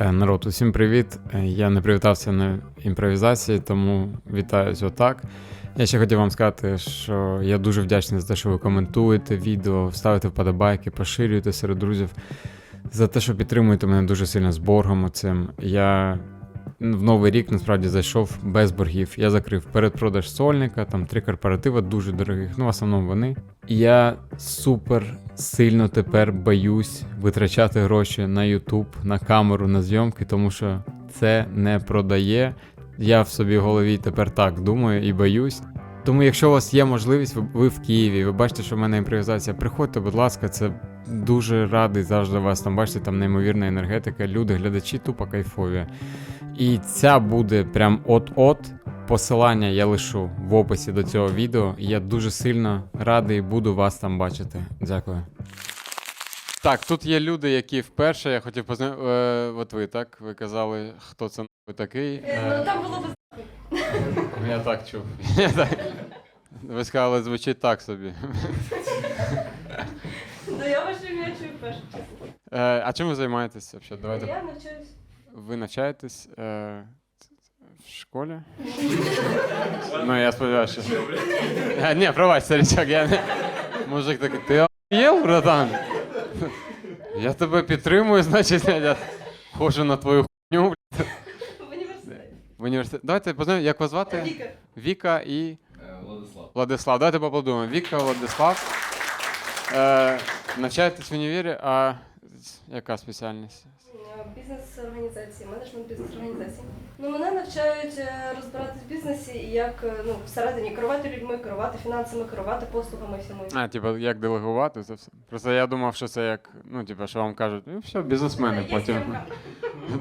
Е, Народ, усім привіт. Е, Я не привітався на імпровізації, тому вітаюсь отак. Я ще хотів вам сказати, що я дуже вдячний за те, що ви коментуєте відео, ставите вподобайки, поширюєте серед друзів, за те, що підтримуєте мене дуже сильно з боргом оцим. Я в новий рік насправді зайшов без боргів. Я закрив передпродаж сольника, там три корпоративи дуже дорогих, ну в основному вони. І я супер сильно тепер боюсь витрачати гроші на YouTube, на камеру, на зйомки, тому що це не продає. Я в собі в голові тепер так думаю і боюсь. Тому, якщо у вас є можливість, ви в Києві, ви бачите, що в мене імпровізація, приходьте, будь ласка, це дуже радий завжди вас там бачите, там неймовірна енергетика, люди, глядачі тупо кайфові. І ця буде прям от-от. Посилання я лишу в описі до цього відео. Я дуже сильно радий буду вас там бачити. Дякую. Так, тут є люди, які вперше я хотів познайомити. Е, от ви так? Ви казали, хто це нахуй такий. Е, Ну там було б Я так чув. Я так. Ви сказали, звучить так собі. Ну я ваше ім'я чую перше. Е, а чим ви займаєтесь взагалі? Давайте. Я навчаюсь. Ви навчаєтесь е, в школі? ну, я сподіваюся, що. А, ні, пробач, старичок, я не. Мужик такий, ти охуєв, братан? Я тебе підтримую, значить, я ходжу на твою хуйню В університеті. в університет. Давайте познайомимо, як вас звати? Віка. Віка і Владислав. Владислав. Давайте поаплодуємо. Віка, Владислав. Е, навчаєтесь в універі, а яка спеціальність? Е, Бізнес-організації, менеджмент бізнес-організації. Ну, мене навчають е, розбиратись в бізнесі і як е, ну, всередині керувати людьми, керувати фінансами, керувати послугами всьому. А, типу, як делегувати це все. Просто я думав, що це як, ну, типу, що вам кажуть, ну все, бізнесмени потім.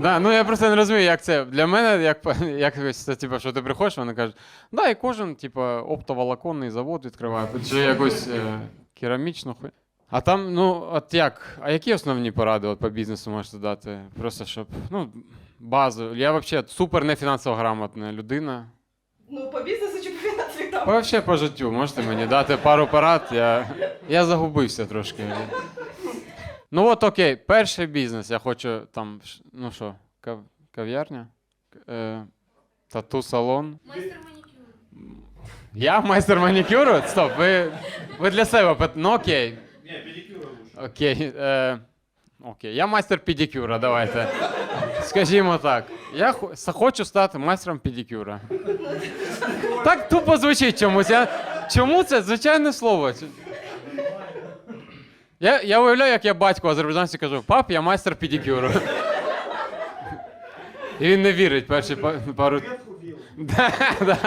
Да, ну я просто не розумію, як це. Для мене, як, як це, типу, що ти приходиш, вони кажуть, да, і кожен, типу, оптоволоконний завод відкриває, чи якусь е, керамічну хуй. А там, ну, от як, а які основні поради от, по бізнесу можете дати? Просто щоб, ну, базу. Я взагалі супер не фінансово грамотна людина. Ну, по бізнесу чи по фінансовій там? Вообще по життю можете мені дати пару порад. Я, я загубився трошки. Ну от окей, перший бізнес. Я хочу там, ш- ну що, кав, кав'ярня? Е, тату-салон. Майстер манікюру. Я майстер манікюру? Стоп, ви, ви для себе пит- Ну окей. Ні, педикюра лучше. Окей. Е, окей. Я майстер педикюра, давайте. Скажімо так. Я хо- хочу стати майстром педикюра. Так тупо звучить чомусь. Я, чому це звичайне слово? Я, я уявляю, як я батьку азербайджанці кажу, пап, я майстер педикюру. І він не вірить перші па- пару. Да, да.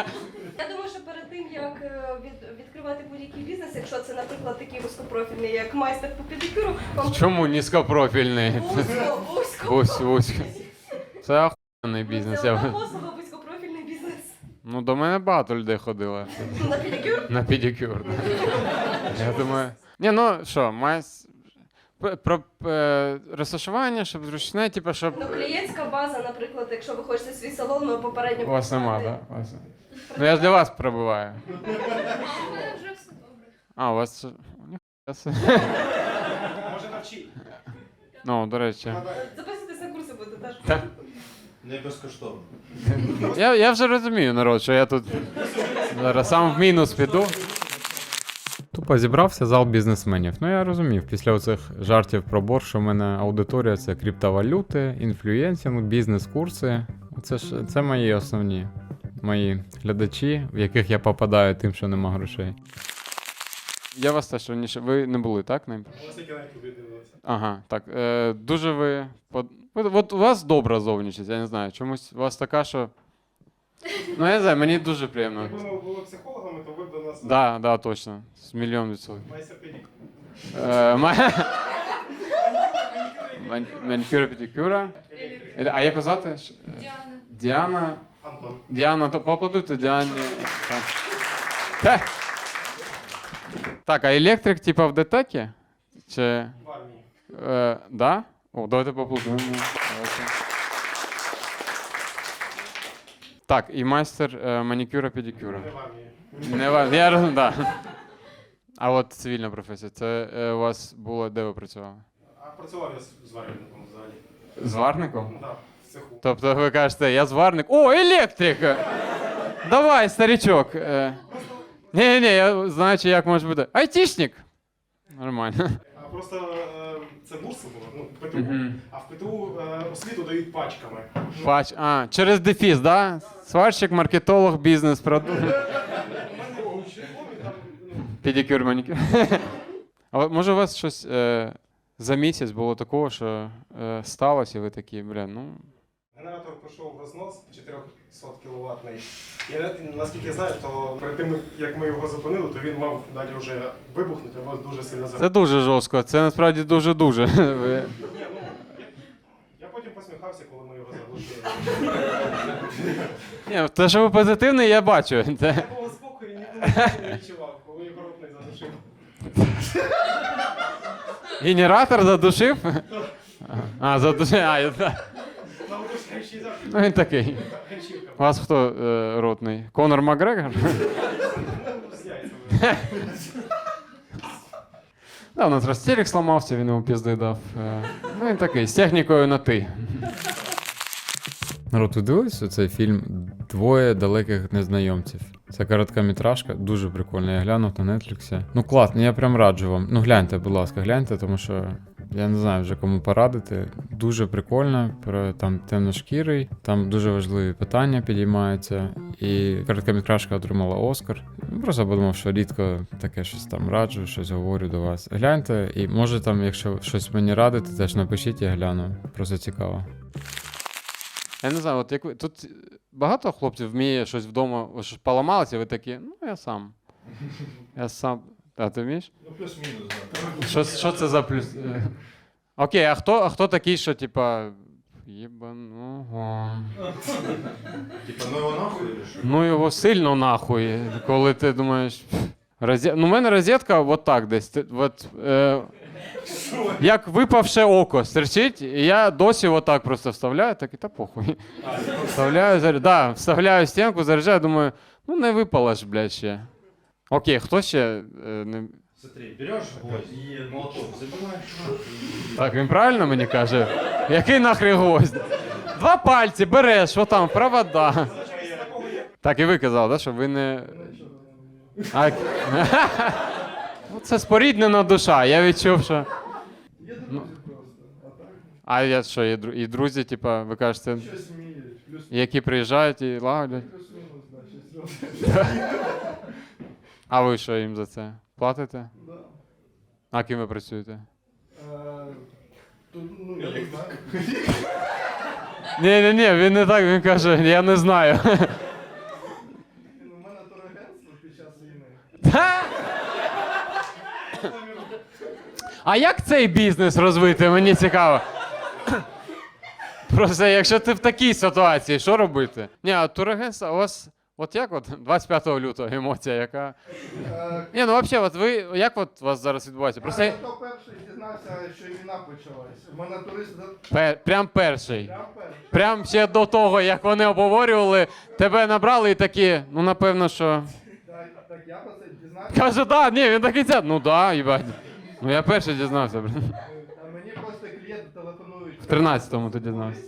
Я думаю, що перед тим, як е, від, відкривати будь-який бізнес, якщо це, наприклад, такий вузькопрофільний, як майстер по педикюру, вам Чому низькопрофільний? вузько, вузько. Ось, ось. Це охуєнний бізнес. Це Я... вузькопрофільний бізнес. Ну, до мене багато людей ходило. На педикюр? На педикюр. да. Я думаю. Ні, ну що, має. с- п- Про е, розташування, щоб зручне, типу, щоб. Ну, клієнтська база, наприклад, якщо ви хочете свій салон, ми попередньо У вас нема, так? Да? Ну я ж для вас пробиваю. А у мене вже. А, у вас. Собі. Може навчити. Ну, до речі. Записуйтесь на курси буде теж. Не безкоштовно. Я, я вже розумію, народ, що я тут зараз сам в мінус піду. Тупо зібрався зал бізнесменів. Ну я розумів, після оцих жартів про борг, що в мене аудиторія це криптовалюти, інфлюєнсинг, бізнес-курси. Це ж це мої основні мої глядачі, в яких я попадаю тим, що нема грошей. Я вас теж раніше. Ви не були, так? На... Ось які навіть дивилися. Ага, так. Е, дуже ви. От, у вас добра зовнішність, я не знаю. Чомусь у вас така, що. Ну, я не знаю, мені дуже приємно. Якби ми були психологами, то ви б до нас Да, да, точно. З мільйон відсотків. Е, Манікюра, педикюра. Е, А як вас е, Діана. Діана. Антон. Діана, то поаплодуйте Діані. Так. Та. Так, а електрик, типа в детекі? Чи. В армії. Е, да? О, давайте поаплодуємо. Давайте. Так, і майстер е, манікюра, педикюра. Не в армії. Я роз- да. А от цивільна професія, це е, у вас було де ви працювали? А працював я з зварювальником взагалі. Зварником? Да, в цеху. Тобто ви кажете, я зварник. О, електрик! Давай, старичок. Ні, ні, я знаю, чи як може бути. Айтішник. Нормально. А просто е, це бурси було, ну, ПТУ. Мгм. А в ПТУ е, освіту дають пачками. Пач. А, через дефіс, да? Сварщик, маркетолог, бізнес, продукт. У мене там ну, Педикюр, манікюр. А от, може у вас щось е, за місяць було такого, що е, сталося, і ви такі, бля, ну. Генератор пройшов в рознос 400 кВт. І наскільки я знаю, то перед тим, як ми його зупинили, то він мав далі вже вибухнути, або дуже сильно Це дуже жорстко, це насправді дуже-дуже. Ні, ну, я, я потім посміхався, коли ми його заглушили. Ні, те, що ви позитивний, я бачу. Я був і ніколи не відчував, коли його рот задушив. Генератор задушив? А, задушив. А, я- да. На удушаючий завжди ну він такий. У вас хто е, ротний? Конор Макгрегор? Да, у нас розтілік сламався, він йому пізди дав. Е, Ну він такий, з технікою на ти. Народ, ви дивилися цей фільм Двоє далеких незнайомців. Це короткометражка, дуже прикольна. Я глянув на Нетфліксі. Ну класно, я прям раджу вам. Ну гляньте, будь ласка, гляньте, тому що я не знаю вже кому порадити. Дуже прикольно, про там темношкірий, там дуже важливі питання підіймаються. І короткометражка отримала Оскар. Просто подумав, що рідко таке щось там раджу, щось говорю до вас. Гляньте, і може там, якщо щось мені радите, теж напишіть, я гляну. Просто цікаво. Я не знаю, от як ви тут багато хлопців вміє щось вдома, ось щось поламалося, ви такі, ну я сам. Я сам. А ти вмієш? Ну, плюс-мінус, да. Що, що це за плюс? Окей, а хто, а хто такий, що типа. Єбаного. Типа, ну його нахуй що? Ну його сильно нахуй, коли ти думаєш. Розет... Ну, в мене розетка от так десь. От, е... Як випавше око стерчить, і я досі отак просто вставляю, так і та похуй. Вставляю, заряд... да, вставляю стінку, заряджаю, думаю, ну не випало ж, блядь, ще. Окей, хто ще е, не. Смотри, берешь гвоздь и молоток забиваешь Так, він правильно мені каже? Який нахрен гвоздь? Два пальці береш, що там, провода. Так і ви казали, да, що ви не. А... Ну, Це споріднена душа. Я відчув, що. Ну, А я що, і, дру- і друзі, типа, ви кажете, Щось плюс які приїжджають і лагодять. да, щось. А ви що їм за це? Платите? Да. А ким ви працюєте? Е, тут, ну, я не знаю. Ні, ні, ні, він не так, він каже, я не знаю. Ну, У мене турагентство під час війни. Та? А як цей бізнес розвити? Мені цікаво. Просто якщо ти в такій ситуації, що робити? Ні, а турагентство, у вас. От як от 25 лютого емоція, яка. Е, Ні, ну взагалі, от ви як от у вас зараз відбувається? Просто я то перший дізнався, що війна почалась. Мене турист пер, прям перший. прям перший. Прям ще до того, як вони обговорювали, тебе набрали і такі, ну напевно, що. Так, так я про це дізнався. Каже, да, ні, він такий це. Ну да, їбать. Ну я перший дізнався, блін. А мені просто клієнти телефонують. В 13-му ти дізнався.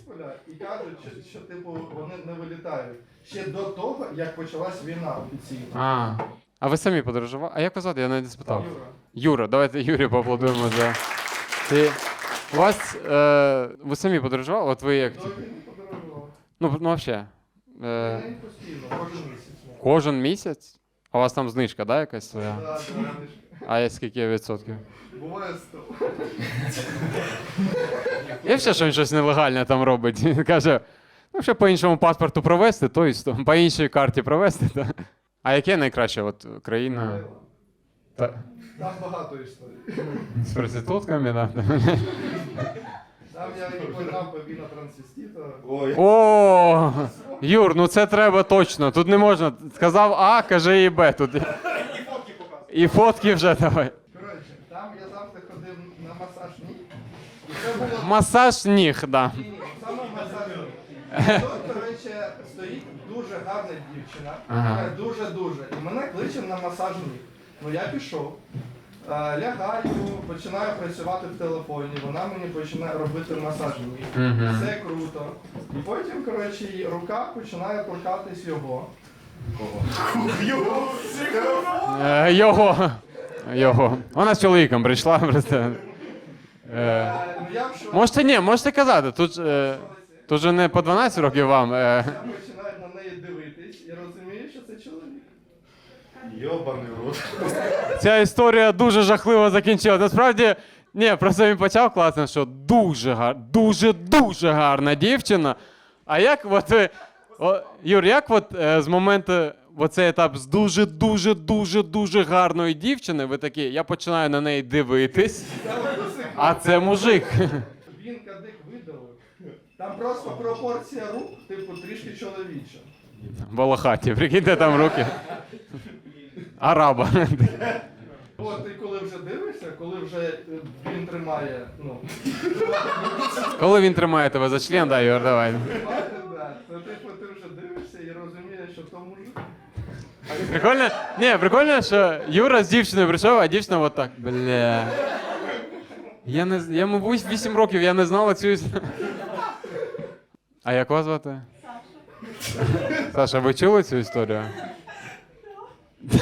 І кажуть, що, що типу вони не вилітають. Ще до того, як почалась війна офіційно. А. А ви самі подорожували? А як вас звати? Я навіть не спитав. Юра. Юра, давайте Юрі поаплодуємо за. Ти... У вас. Е... Ви самі подорожували? От ви як. До війни подорожував. Ну, ну взагалі. Е... Постійно, кожен місяць. Кожен місяць? А у вас там знижка, да, якась своя? Да, да, А є скільки відсотків? Буває сто. Є ще, що він щось нелегальне там робить. Каже, ну ще по іншому паспорту провести, то і. По іншій карті провести. То. А яке найкраще от, країна? Та... Там багато історій. З проститутками, да? Там я і погнав по віна трансвестита. Ой. О, Юр, ну це треба точно. Тут не можна. Сказав А, каже і Б. Тут. І фотки вже давай. Коротше, там я завжди ходив на масаж ніг. І було Масаж ніг, да. Ні, ні, саме масаж ніг. Тут, коротше, стоїть дуже гарна дівчина. Ага. така Дуже-дуже. І мене кличе на масаж ніг. Ну я пішов. Е, Лягаю, починаю працювати в телефоні, вона мені починає робити масаж. Мгм. Все круто. І потім, коротше, її рука починає торкатись його. Е, його. Його. Вона з чоловіком прийшла просто. Е, Е, ну, я в шоці. можете ні, можете казати, тут, е, тут же не по 12 років вам. Е. Я починаю на неї дивитись і розумію, що це чоловік. Йобаний рот. Ця історія дуже жахливо закінчилася. Насправді, ні, просто він почав класно, що дуже гар, дуже дуже гарна дівчина. А як от ви, о, Юр, як от е, з моменту оцей етап з дуже дуже дуже дуже гарної дівчини, ви такі, я починаю на неї дивитись, а це мужик. Там просто пропорція рук, типу, трішки чоловіча. Волохаті, прикиньте там руки. Араба. От ти коли вже дивишся, коли вже е, він тримає, ну, Коли він тримає тебе за член, да, Юр, давай. да, типу ти вже дивишся і розумієш, що то мужик. Прикольно? Ні, прикольно, що Юра з дівчиною прийшов, а дівчина от так. Бля. Я не з- я, мабуть, 8 років я не знала цю історію. А як вас звати? Саша. Саша, ви чули цю історію?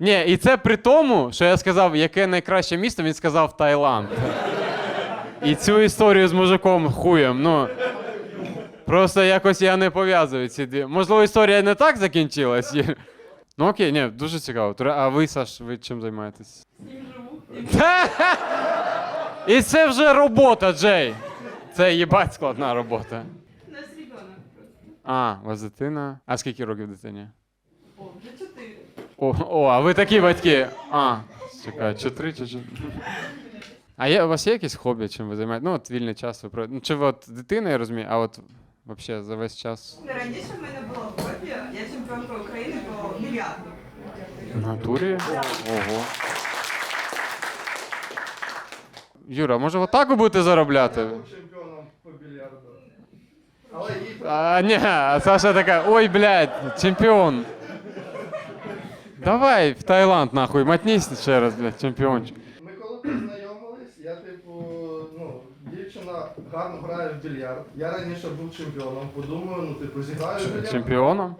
Ні, і це при тому, що я сказав, яке найкраще місто, він сказав Таїланд. І цю історію з мужиком хуєм, ну. Просто якось я не пов'язую ці дві. Можливо, історія не так закінчилась. Ну окей, ні, дуже цікаво. А ви, Саш, ви чим займаєтесь? І це вже робота, Джей. Це їбать складна робота. У нас ребенок просто. А, у вас дитина. А скільки років дитині? О, вже чотири. О, о, а ви такі батьки. А, чекай, чи три, чи чотири. А є, у вас є якісь хобі, чим ви займаєтесь? Ну, от вільний час ви проводите. Ну, чи ви от дитина, я розумію, а от взагалі за весь час Раніше в мене було хобі, я чемпіонка України по більярду. В натурі? Ого. Юра, може отак ви будете заробляти? Я був чемпіоном по більярду. Але їй А, не, Саша такая, ой, блядь, чемпион. Давай в Таїланд, нахуй, мотнись ще раз, блядь, чемпіончик. Ми коли познайомились, я типу, ну, дівчина гарно грає в більярд. Я раніше був чемпіоном, подумаю, ну типу, зіграю в більярд. Чемпіоном?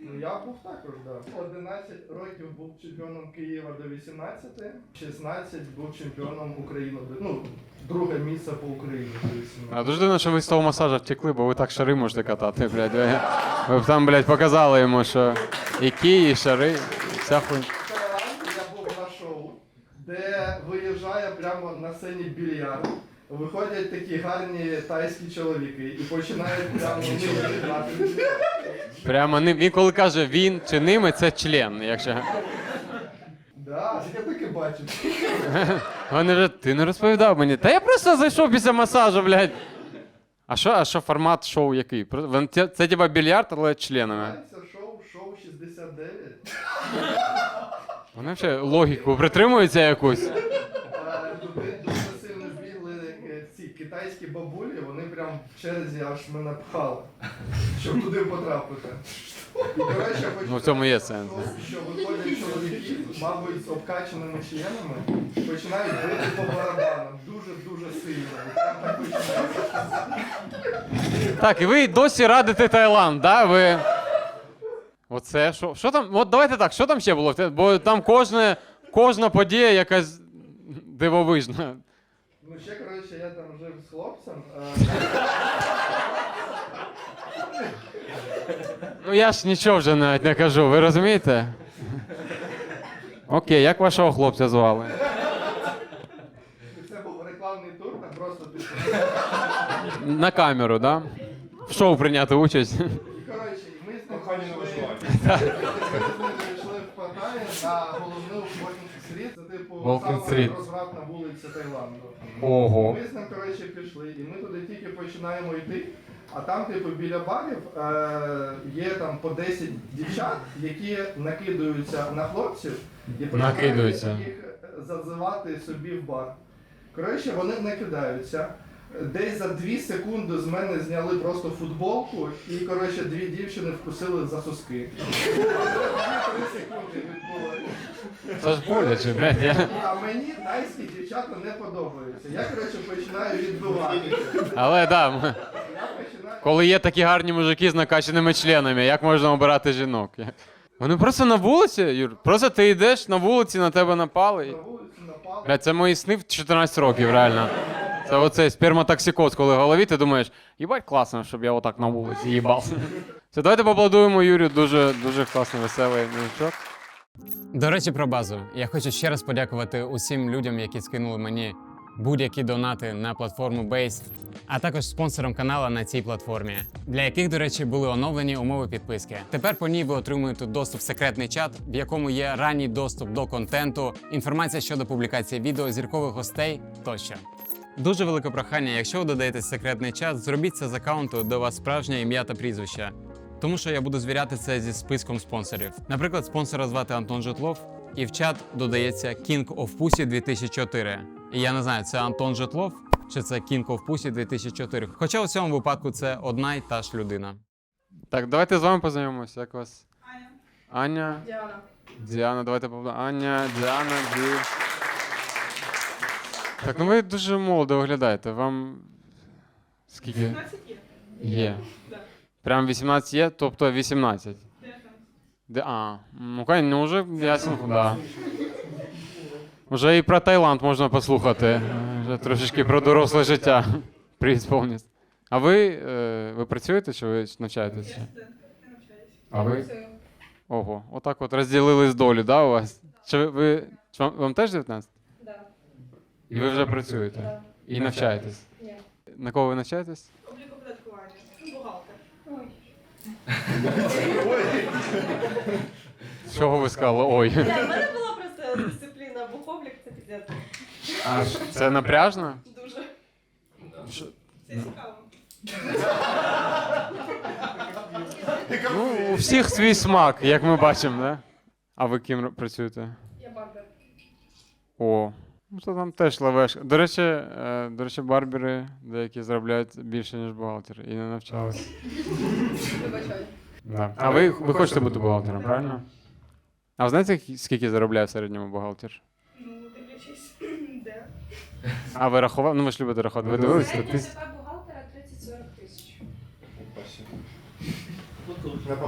Ну я був також, да. 11 років був чемпіоном Києва до 18, 16 був чемпіоном України. до- Ну, друге місце по Україні до 18. А дуже дивно, що ви з того масажа втекли, бо ви так шари можете катати, блядь. Ви, ви б там, блядь, показали йому, що і кії, і шари, і вся хуйня. В Таїланді я був на шоу, де виїжджає прямо на сцені більярд. Виходять такі гарні тайські чоловіки і починають прямо ними грати. в більярд. Прямо ним, він коли каже він чи ними, це член, якщо. Да, я таке бачив. Вони вже, ти не розповідав мені. Та я просто зайшов після масажу, блядь. А що, а що формат шоу який? Це, це типа більярд, але членами. Це шоу, шоу 69. Вони взагалі логіку притримуються якусь. Е, Туди дуже сильно бігли е, ці китайські бабулі, прям в черзі аж мене пхали, щоб туди потрапити. І, Ну, в цьому є сенс. Що виходять чоловіки, мабуть, з обкачаними членами, починають бити по барабанам дуже-дуже сильно. І прям так починається. Так, і ви досі радите Таїланд, да? Ви. Оце що? Що там? От давайте так, що там ще було? Бо там кожне, кожна подія якась дивовижна. Ну ще, коротше, я там жив з хлопцем. Ну я ж нічого вже навіть не кажу, ви розумієте? Окей, як вашого хлопця звали? Це був рекламний тур, там просто На камеру, да? В шоу прийняти участь. Коротше, ми з ним Кохання на виживання. ми з в Паттайі на головну Волкінг-стріт, це типу Walking-Street. сама розвратна вулиця Таїланду. Ого. Ми з ним, коротше, пішли, і ми туди тільки починаємо йти. А там, типу, біля барів е, є там по 10 дівчат, які накидаються на хлопців і починають Накидаються. їх зазивати собі в бар. Коротше, вони накидаються. Десь за 2 секунди з мене зняли просто футболку і, коротше, дві дівчини вкусили за соски. Дві-три секунди. Це ж боляче, блядь. Я... А мені тайські дівчата не подобаються. Я, коротше, починаю відбивати. Але да, Я починаю. коли є такі гарні мужики з накачаними членами, як можна обирати жінок? Вони просто на вулиці, Юр. Просто ти йдеш на вулиці, на тебе напали. і- На вулиці напали. Блядь, це мої сни в 14 років, реально. Це оцей сперматоксикоз, коли в голові ти думаєш, їбать класно, щоб я отак на вулиці їбав. Все, давайте поаплодуємо Юрію, дуже, дуже класний, веселий мужичок. До речі, про базу. Я хочу ще раз подякувати усім людям, які скинули мені будь-які донати на платформу Base, а також спонсорам канала на цій платформі, для яких, до речі, були оновлені умови підписки. Тепер по ній ви отримуєте доступ в секретний чат, в якому є ранній доступ до контенту, інформація щодо публікації відео, зіркових гостей тощо. Дуже велике прохання, якщо ви додаєте секретний чат, зробіть це з аккаунту, де у вас справжнє ім'я та прізвище. Тому що я буду звіряти це зі списком спонсорів. Наприклад, спонсора звати Антон Житлов, і в чат додається King of Pussy 2004. І я не знаю, це Антон Житлов чи це King of Pussy 2004. Хоча у цьому випадку це одна й та ж людина. Так, давайте з вами познайомимося. Як вас? Аня. Аня, Діана. Діана, давайте поговоримо. Аня, Діана, Ді. Так, ну ви дуже молодо виглядаєте. Вам скільки 15 є. є? Да. Прям 18 є, тобто 18. 19. Де, а, ну, ну вже ясно, да. Вже і про Таїланд можна послухати. Вже трошечки про доросле життя. Привіт, повністю. А ви, е, ви працюєте чи ви навчаєтесь? Я. А ви? Ого, отак от розділились долі, да, у вас? Чи ви, чи вам, вам теж 19? Да. І ви вже працюєте? Да. І навчаєтесь? Ні. На кого ви навчаєтесь? Облікоподаткування. Ну, Бухгалтер. Ой. Чого ви сказали? Ой. В мене була просто дисципліна бухоблік, це піздець. А це напряжно? Дуже. Це цікаво. Ну, у всіх свій смак, як ми бачимо, да? А ви ким працюєте? Я барбер. О, ну то там теж лавеш. До речі, е, до речі, барбери деякі заробляють більше, ніж бухгалтери, і не навчалися. Вибачаю. Да. А ви, ви хочете бути бухгалтером, правильно? А ви знаєте, скільки заробляє в середньому бухгалтер? Ну, дивлячись, де. А ви рахували? Ну ви ж любите рахувати. Ви дивилися статистику? ЦП бухгалтера 30-40 тисяч.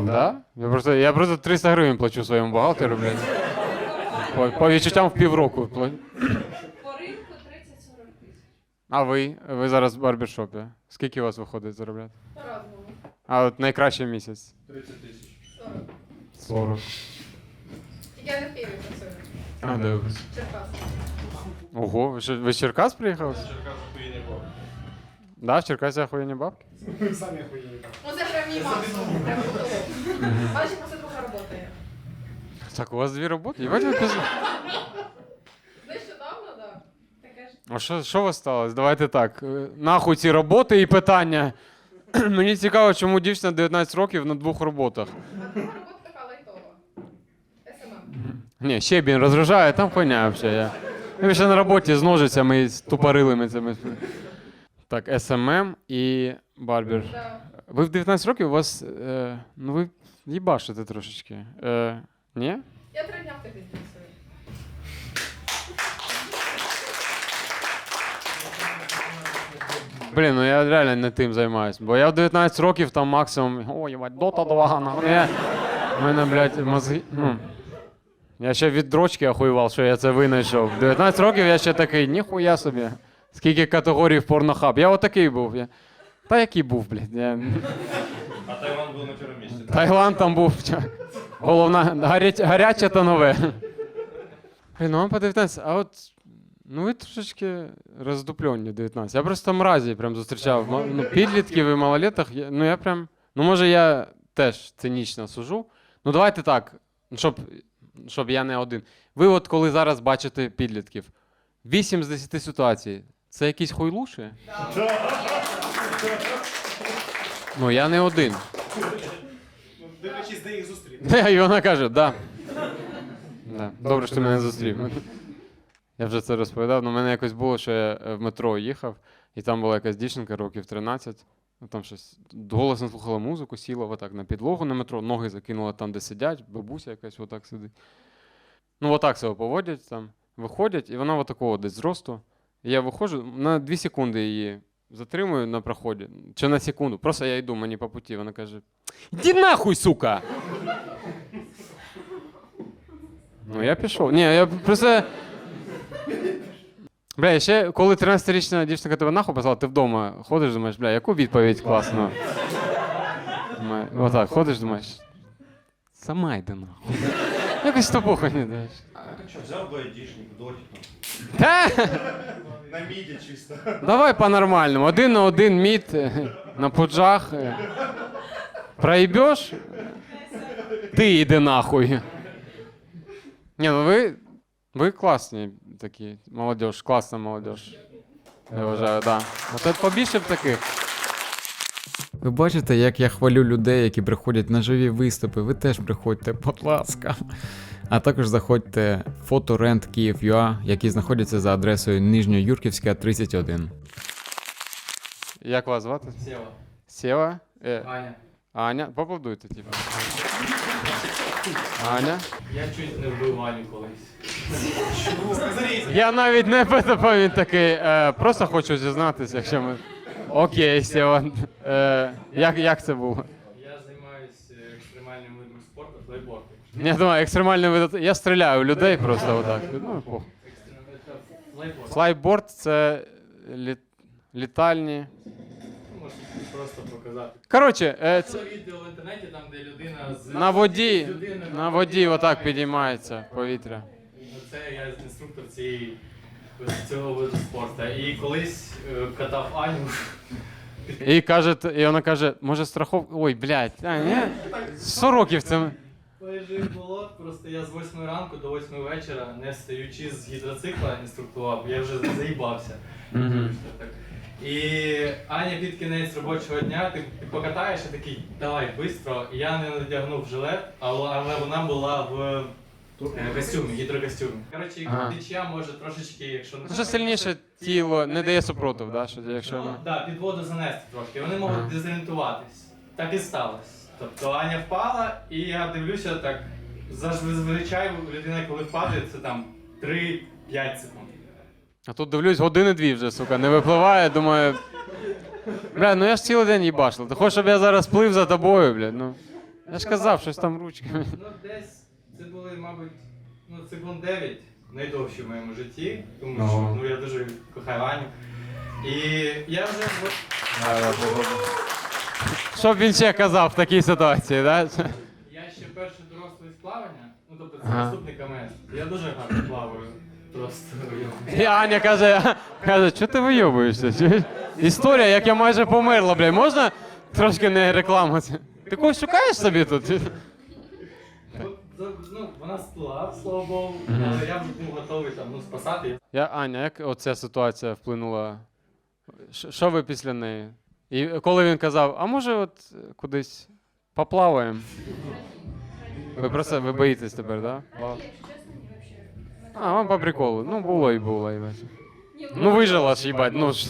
Да? Я просто, я просто 300 гривень плачу своєму бухгалтеру, блядь. По, по відчуттям в півроку. По ринку 30-40 тисяч. А ви? Ви зараз в барбершопі. Скільки у вас виходить заробляти? По-разному. А от найкращий місяць? 30 тисяч. 40. 40. Я не в Києві працюю. А? Черкас. Ого, ви, що, ви з Черкас приїхали? Черкас хуйні був. Да, в Черкасі охуєнні бабки? Самі охуєнні там. Ну це прям мій максимум. Прям. Бачиш, просто. Так, у вас дві роботи? Єбать ви пізно. Нещодавно, так. Таке ж. А що, що у вас сталося? Давайте так. е, Нахуй ці роботи і питання. Мені цікаво, чому дівчина 19 років на двох роботах. А друга робота така лайтова. СММ. Ні, щебінь розгружає, там хуйня взагалі. Я, ще на роботі з ножицями і з тупорилими цими. Так, СММ і барбер. Да. Ви в 19 років у вас. Е, ну ви їбашите трошечки. Е, ні? Я три дня в тиждень працюю. Блін, ну я реально не тим займаюсь. Бо я в 19 років там максимум. О, їбать, дота 2, нахуй. Я, мене, блядь, мозги. Ну, я ще від дрочки охуював, що я це винайшов. В 19 років я ще такий, ніхуя собі. Скільки категорій в порнохаб. Я отакий був. Я... Та який був, блядь. Я... А Таїланд був на першому місці. Таїланд там був. Головна, гарять, гаряче та нове. Ну вам по 19, а от. Ну ви трошечки роздуплені 19. Я просто мразі прям зустрічав. Ну, підлітків і малолеток. Ну я прям. Ну може я теж цинічно сужу. Ну давайте так, щоб, щоб я не один. Ви от коли зараз бачите підлітків, 8 з 10 ситуацій. Це якісь хуйлуші? Ну я не один. Дивлячись, де їх зустріти. І вона каже, да. да. Добре, що ти мене зустрів. Я вже це розповідав. Ну, в мене якось було, що я е, в метро їхав, І там була якась дівчинка років 13. Ну, там щось голосно слухала музику, сіла отак на підлогу на метро, ноги закинула там, де сидять, бабуся якась отак сидить. Ну, отак себе поводять там, виходять, і вона отакого десь зросту. І я виходжу, на 2 секунди її затримую на проході. Чи на секунду. Просто я йду мені по путі. Вона каже: Іди нахуй, сука! Ну, я пішов. Ні, я просто. Бля, ще коли 13-річна дівчинка тебе нахуй послала, ти вдома ходиш, думаєш, бля, яку відповідь класну. Отак, ходиш, думаєш. Сама йди нахуй. Якось тупуху не даєш. А так що, взяв би айдішник, дотік. Та, На міді чисто. Давай по-нормальному. Один на один мід е, на пуджах. е. Проїбеш? Ти йди нахуй. Ні, ну ви, ви класні такі. Молодіж, класна молодіж. Я вважаю, так. Да. От побільше б таких. Ви бачите, як я хвалю людей, які приходять на живі виступи. Ви теж приходьте, будь ласка. А також заходьте в фоторент Київ.ua, які знаходяться за адресою Нижньоюрківська, 31. Як вас звати? Сєва. Сєва? Е, Аня. Аня. Поаплодуйте, типу. Аня. Я чуть не вбив Аню колись. Я навіть не питав, він такий. Е, просто хочу дізнатися, якщо ми. Окей, Сєва. Е, як, як це було? Я займаюся екстремальним видом спорту, флейбордом. Я думаю, екстремальний вид. Я стріляю в людей просто отак. Ну. Флейборд. Флайборд це лі... літальні. Можна просто показати. Коротше, е, це... Це відео в інтернеті, там, де людина з на воді, з людиною на воді отак підіймається. підіймається повітря. Це я інструктор цієї цього виду спорту. І колись е, катав Аню. І каже, і вона каже, може страховка. Ой, блядь, а, ні? 100 років це. Лежить було, просто я з 8 ранку до 8 вечора, не встаючи з гідроцикла, інструктував, я вже заїбався. Мгм. Так. І Аня під кінець робочого дня, ти покатаєш і такий, давай швидко. Я не надягнув жилет, але, але вона була в е, костюмі, гідрокостюмі. Коротше, Ага. течія може трошечки, якщо не Ну, що сильніше тіло не дає супротив, да? Що, якщо... Ну, да, під воду занести трошки. Вони можуть Ага. дезорієнтуватись. Так і сталося. Тобто Аня впала, і я дивлюся так. Зазвичай людина, коли впаде, це там 3-5 секунд. А тут дивлюсь, години-дві вже, сука, не випливає, думаю. Бля, ну я ж цілий день їбашив. Ти хочеш, щоб я зараз плив за тобою, блядь, ну. Я ж казав, щось там ручками. Ну, десь це були, мабуть, ну, секунд 9 найдовші в моєму житті, тому що ну, я дуже кохаю Аню. І я вже Що б він ще казав в такій ситуації, да? я ще перше дорослий з плавання, ну тобто це Ага. наступник КМС. Я дуже гарно плаваю. Просто І Аня каже, каже, що ти вийобуєшся? Історія, як я майже померла, блядь, можна трошки не реклама? Ти когось шукаєш собі тут? Ну, вона сплила, слава Богу, але я вже був готовий там, ну, спасати. Я, Аня, як оця ситуація вплинула? Ш- Що ви після неї? І коли він казав, а може от кудись поплаваємо? Ви просто ви боїтесь тепер, так? Да? А, вам по приколу. Ну, було і було, їбать. Ну, вижила ж, їбать. Ну, ж.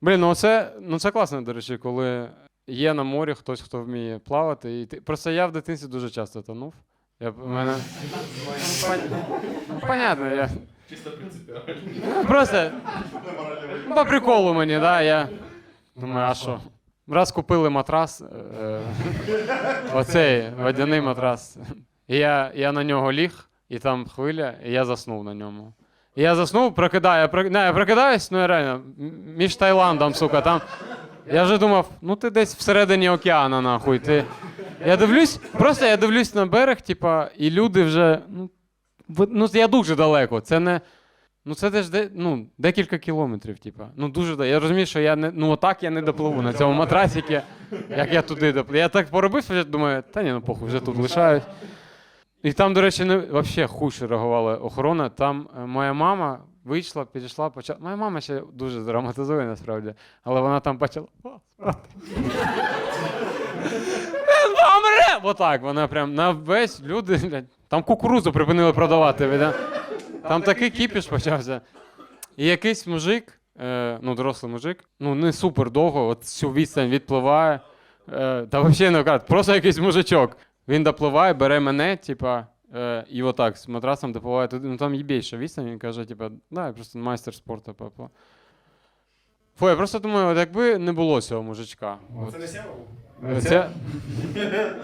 Блін, ну це, ну це класно, до речі, коли є на морі хтось, хто вміє плавати. І ти... Просто я в дитинстві дуже часто тонув. Я, в мене... Понятно, я... Чисто принципіально. Просто по приколу мені, да, я думаю, а що? Раз купили матрас, е, оцей водяний матрас. І я, я на нього ліг, і там хвиля, і я заснув на ньому. І я заснув, прокидаю, я, прок... я прокидаюсь, ну я реально, між Таїландом, сука, там. Я вже думав, ну ти десь всередині океану, нахуй. Ти... Я дивлюсь, просто я дивлюсь на берег, типа, і люди вже. Ну, ну я дуже далеко. Це не. Ну це десь де, ну, декілька кілометрів, типа. Ну дуже да. Я розумію, що я не. Ну отак я не допливу на цьому матрасіки, як я туди допливу. Я так поробив, що думаю, та ні, ну похуй, вже тут лишають. І там, до речі, не взагалі хуже реагувала охорона. Там е, моя мама вийшла, підійшла, почала. Моя мама ще дуже драматизує насправді, але вона там почала. Він помре! Отак, вона прям на весь люди. блядь, Там кукурузу припинили продавати. блядь. Там такий кіпіш почався. І якийсь мужик е, ну, дорослий мужик, ну не супер довго, от всю відстань відпливає. Е, та взагалі не кажуть, просто якийсь мужичок. Він допливає, бере мене, типа, е, і отак з матрасом допливає туди. Ну там є більша відстань, він каже, типа, да, я просто майстер спорту. Папа. Фу, я просто думаю, от якби не було цього мужичка. Це не сява? е, це,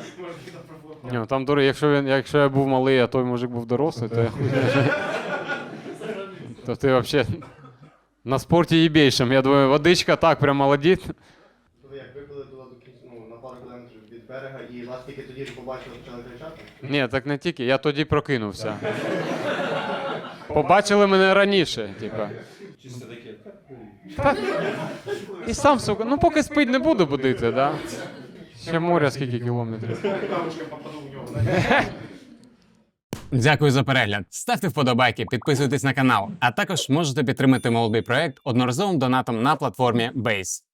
ні, ну, там дури, якщо він, якщо я був малий, а той мужик був дорослий, то я хуй. То ти взагалі на спорті їбейшим. Я думаю, водичка так, прям молодець. Ви як випили до, до кінця, ну, на пару кілометрів від берега і вас тільки тоді ж побачили? Ні, так не тільки, я тоді прокинувся. Побачили мене раніше, типа. Таке. І сам, сука, ну поки спить не буду будити, да? Ще моря скільки кілометрів. Дякую за перегляд. Ставте вподобайки, підписуйтесь на канал, а також можете підтримати молодий проект одноразовим донатом на платформі Base.